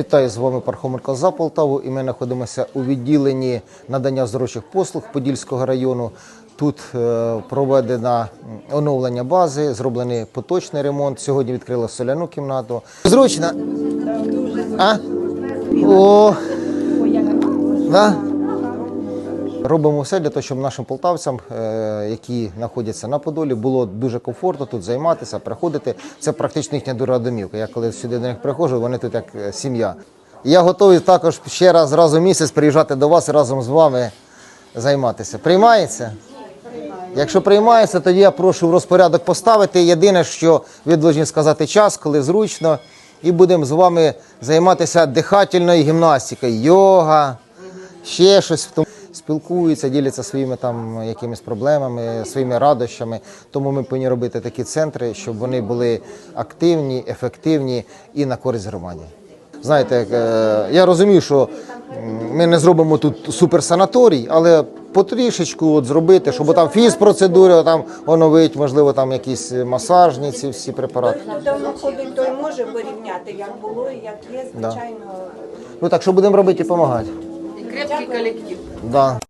Вітаю з вами Пархоменко за Полтаву. І ми знаходимося у відділенні надання здоровчих послуг Подільського району. Тут е, проведено оновлення бази, зроблений поточний ремонт. Сьогодні відкрила соляну кімнату. Зручно. А? О, да? Робимо все для того, щоб нашим полтавцям, е, які знаходяться на Подолі, було дуже комфортно тут займатися, приходити. Це практично їхня дура домівка. Я коли сюди до них приходжу, вони тут як е, сім'я. Я готовий також ще раз разом в місяць приїжджати до вас і разом з вами займатися. Приймається? Якщо приймається, тоді я прошу в розпорядок поставити. Єдине, що ви повинні сказати час, коли зручно, і будемо з вами займатися дихательною гімнастикою, йога, ще щось. Спілкуються, діляться своїми там якимись проблемами, своїми радощами. Тому ми повинні робити такі центри, щоб вони були активні, ефективні і на користь громаді. Знаєте, е, я розумію, що ми не зробимо тут суперсанаторій, але потрішечку от зробити, щоб там фізпроцедури там оновити, можливо, там якісь масажні ці всі препарати. Давно ходить, той може порівняти, як було і як є, звичайно. Ну так що будемо робити і допомагати. Колектив. Да.